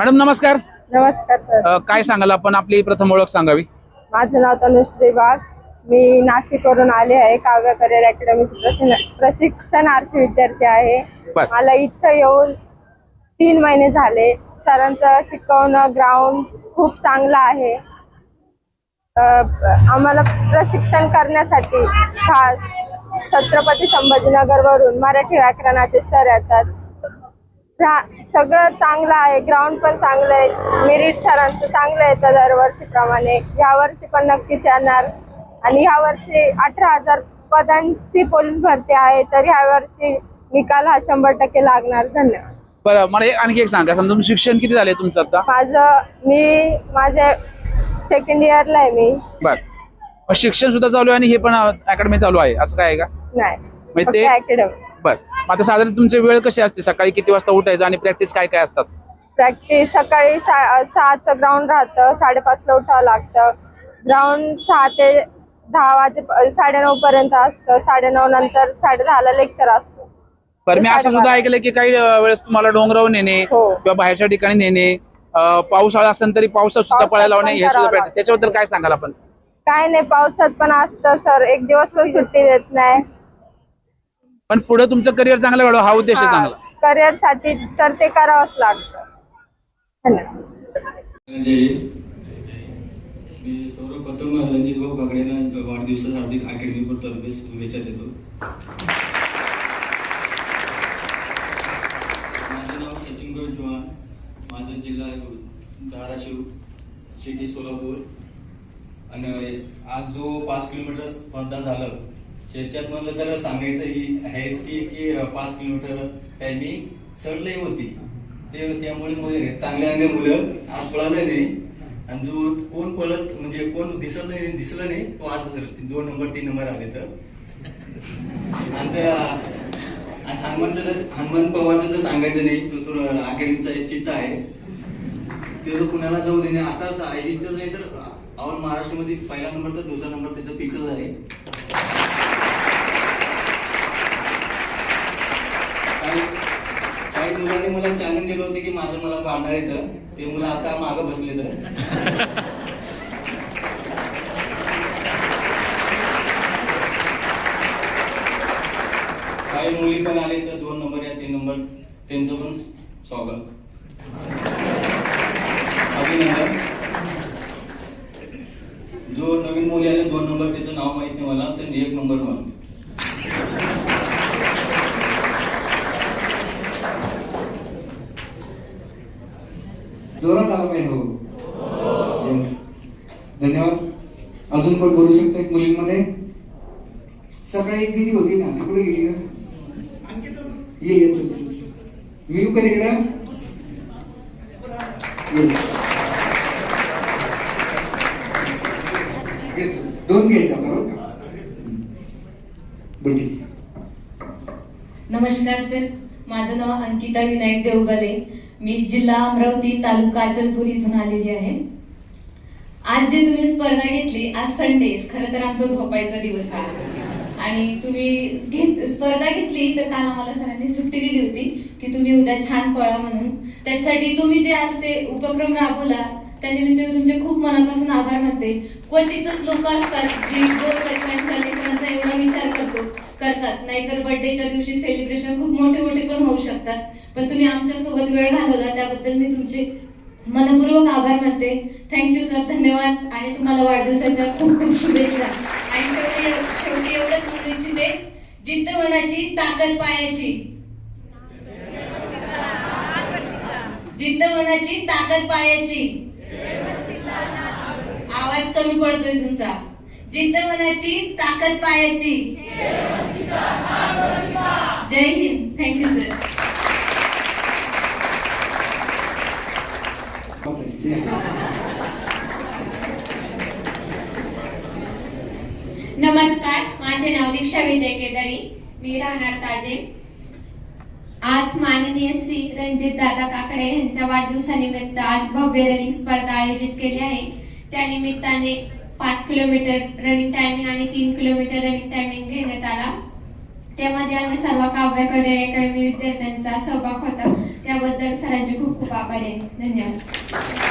Madam नमस्कार. नमस्कार sir. अ, काय सांगाल आपण? आपली प्रथम ओळख सांगावी. माझं नाव तनुश्री वाघ मी नाशिकवरून आले आहे काव्य करिअर अकॅडमीचे प्रशिन- प्रशिक्षणार्थी विद्यार्थी आहे. बर. मला इथं येऊन तीन महिने झाले. सरांचं शिकवणं ग्राउंड खूप चांगलं आहे. अ, आम्हाला प्रशिक्षण करण्यासाठी खास छत्रपती संभाजीनगरवरून मराठी व्याकरणाचे सर येतात. सगळं चांगलं आहे. ग्राउंड पण चांगलं आहे. मेरिट सरांचं चांगलं येतं दरवर्षीप्रमाणे. ह्या वर्षी पण नक्कीच येणार. आणि ह्या वर्षी अठरा हजार पदांची पोलीस भरती आहे तर ह्या वर्षी निकाल हा शंभर टक्के लागणार. धन्यवाद. बरं मला एक- आणखी एक सांगा. समजा तुमचं शिक्षण किती झाले तुमचं आता? माझं मी माझ्या सेकंड इयरला आहे मी. बर. मग शिक्षण सुद्धा चालू आहे आणि हे पण अकॅडमी चालू आहे. असं काय आहे का? नाही. म्हणजे ते अकॅडमी बर. आता साधारण तुमची वेळ कशी असते? सकाळी किती वाजता उठायचं आणि प्रॅक्टिस काय काय असतात? प्रॅक्टिस सकाळी सा सहाचं ग्राउंड राहतं साडेपाचला उठावं लागतं. ग्राउंड सहा ते दहा वाजे साडेनऊ पर्यंत असतं. साडेनऊ नंतर साडे दहाला लेक्चर असतं. बरं मी असं सुद्धा. ऐकलं की काही अ, वेळेस तुम्हाला डोंगरावर नेणे हो. किंवा बाहेरच्या ठिकाणी नेणे अ, पावसाळा असेल तरी पावसात सुद्धा पावसात पळायला लावणे पण हे सुद्धा करावं प्रॅक्टिस लागतं. त्याच्याबद्दल काय सांगाल आपण? काय नाही पावसात पण असतं सर. एक दिवस पण सुट्टी देत नाही. पण पुढे तुमचं करिअर चांगलं घडवा हा उद्देश आहे चांगला. करिअरसाठी तर ते करावंच लागतं. जय मी सर्वप्रथम रणजित भाऊ बागडेंना वाढदिवसाच्या हार्दिक अकॅडमी तर्फे शुभेच्छा देतो. माझे नाव सचिन गोविंद चव्हाण माझा जिल्हा धाराशिव सिटी सोलापूर. आणि आज जो पाच किलोमीटर स्पर्धा झालं त्याच्यात म्हणलं तर सांगायचं ही आहेच की की पाच किलोमीटर त्यांनी चढलंही होती. ते त्यामुळे चांगल्या चांगले मुलं आज पळालं नाही. आणि जो कोण पळत म्हणजे कोण दिसत नाही दिसलं नाही तो आज दोन नंबर तीन नंबर आले तर. आणि हनुमान हनुमानचं जर हनुमान पवारचं जर सांगायचं नाही तो तो अकॅडमीचा एक चित्त आहे. ते तर कुणाला जाऊ देणे आता सा- इथंच नाही तर ऑल महाराष्ट्रामध्ये पहिला नंबर तर दुसरा नंबर त्याचा फिक्सच आहे काही काही मुलांनी मला चॅलेंज दिलं होतं की माझं मला पाडणार येतं ते मुलं आता मागं बसले तर काही मुली पण आले तर दोन नंबर या तीन नंबर त्यांचं पण स्वागत. अभिनंदन. जो नवीन मुली आले दोन नंबर त्याचं नाव माहीत नाही मला त्यांनी एक नंबर मला जोरात आला पाहिजे हो. येस धन्यवाद. अजून पण बोलू शकतो मुलींमध्ये? सकाळी एक दिदी होती ना तिकडे कुठे गेली का ये ये मी येऊ का तिकडे ये. दोन घ्यायचं हो बरोबर नमस्कार सर. माझं नाव अंकिता विनायक देवगले. मी जिल्हा अमरावती तालुका अचलपूर इथून आलेली आहे. आज जे तुम्ही स्पर्धा घेतली आज संडे खरं तर आमचा झोपायचा दिवस आहे. आणि तुम्ही घेत स्पर्धा घेतली तर काल आम्हाला सरांनी सुट्टी दिली होती की तुम्ही उद्या छान पळा म्हणून. त्यासाठी तुम्ही जे आज ते उपक्रम राबवला त्यानिमित्त तुमचे खूप मनापासून आभार मानते. क्वचितच लोक असतात जी दोन एवढा विचार करतो करतात. नाहीतर बर्थडेच्या दिवशी सेलिब्रेशन खूप मोठे मोठे पण होऊ शकतात. पण तुम्ही आमच्यासोबत वेळ घालवला त्याबद्दल मी तुमचे मनपूर्वक आभार मानते. थँक्यू सर धन्यवाद. आणि तुम्हाला वाढदिवसाच्या खूप खूप शुभेच्छा. आणि शेवटी शेवटी एवढंच म्हणू इच्छिते जिद्द मनाची ताकद पायाची. जिद्द मनाची ताकद पायाची. आवाज कमी पडतोय तुमचा. जिद्द मनाची ताकद पायाची. जय हिंद. थँक्यू सर नमस्कार माझे नाव दीक्षा विजय केदारी मी राहणार ताजे. आज माननीय श्री रणजित दादा काकडे यांच्या वाढदिवसानिमित्त आज भव्य रनिंग स्पर्धा आयोजित केली आहे. त्या निमित्ताने पाच किलोमीटर रनिंग टायमिंग आणि तीन किलोमीटर रनिंग टायमिंग घेण्यात आला. त्यामध्ये आम्ही सर्व काव्य करिअर अकॅडमी विद्यार्थ्यांचा सहभाग होता. त्याबद्दल सरांचे खूप खूप आभार आहे. धन्यवाद.